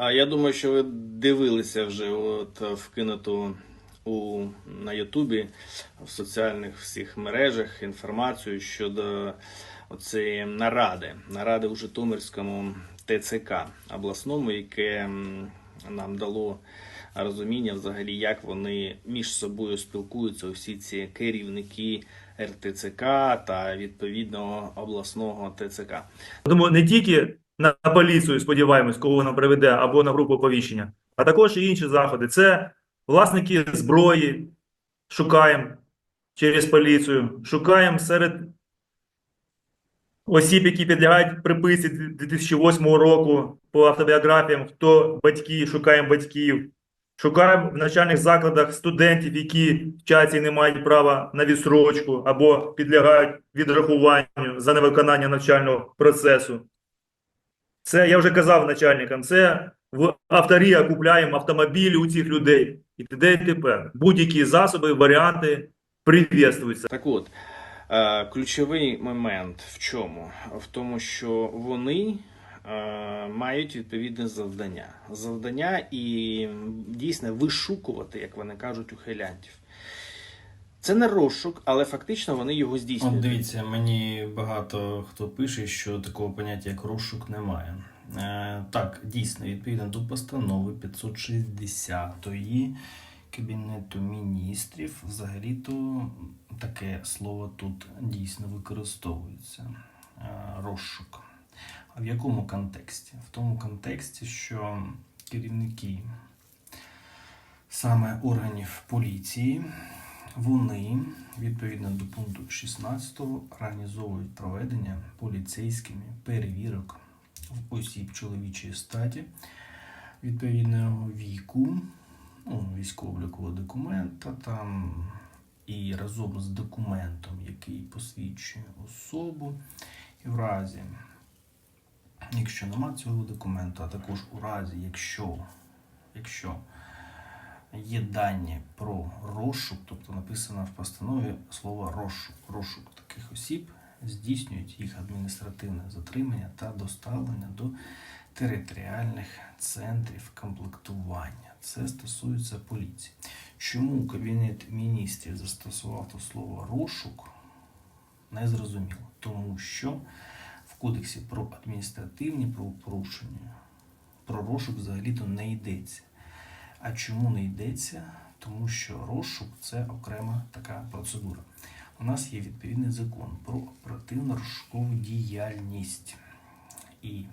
А я думаю, що ви дивилися вже от вкинуту у на Ютубі в соціальних всіх мережах інформацію щодо оцієї наради, наради у Житомирському ТЦК обласному, яке нам дало розуміння взагалі, як вони між собою спілкуються, усі ці керівники РТЦК та відповідного обласного ТЦК. Тому не тільки на поліцію сподіваємось, кого вона приведе, або на групу оповіщення, а також і інші заходи. Це власники зброї, шукаємо через поліцію, шукаємо серед осіб, які підлягають приписці 2008 року по автобіографіям, хто батьки, шукаємо батьків. Шукаємо в навчальних закладах студентів, які вчаться і не мають права на відсрочку або підлягають відрахуванню за невиконання навчального процесу. Це я вже казав начальникам. Це в авторія купляємо автомобілі у цих людей. І т.д. і тепер. Будь-які засоби, варіанти привітствуються. Так от, е, ключовий момент в чому? В тому, що вони е, мають відповідне завдання. Завдання і дійсно вишукувати, як вони кажуть, ухилянтів. Це не розшук, але фактично вони його От дивіться, мені багато хто пише, що такого поняття як розшук немає. Е, так, дійсно, відповідно до постанови 560 Кабінету міністрів, взагалі-то таке слово тут дійсно використовується. Е, розшук. А в якому контексті? В тому контексті, що керівники саме органів поліції вони відповідно до пункту 16 організовують проведення поліцейськими перевірок в осіб чоловічої статі відповідного віку, ну, військово-облікового документа там і разом з документом, який посвідчує особу, і в разі, якщо нема цього документу, а також у разі, якщо, якщо є дані про розшук, тобто написано в постанові слово розшук. Розшук таких осіб здійснюють їх адміністративне затримання та доставлення до територіальних центрів комплектування. Це стосується поліції. Чому Кабінет міністрів застосував то слово розшук, не зрозуміло. Тому що в Кодексі про адміністративні правопорушення про розшук взагалі-то не йдеться. А чому не йдеться? Тому що розшук це окрема така процедура. У нас є відповідний закон про оперативно розшукову діяльність. І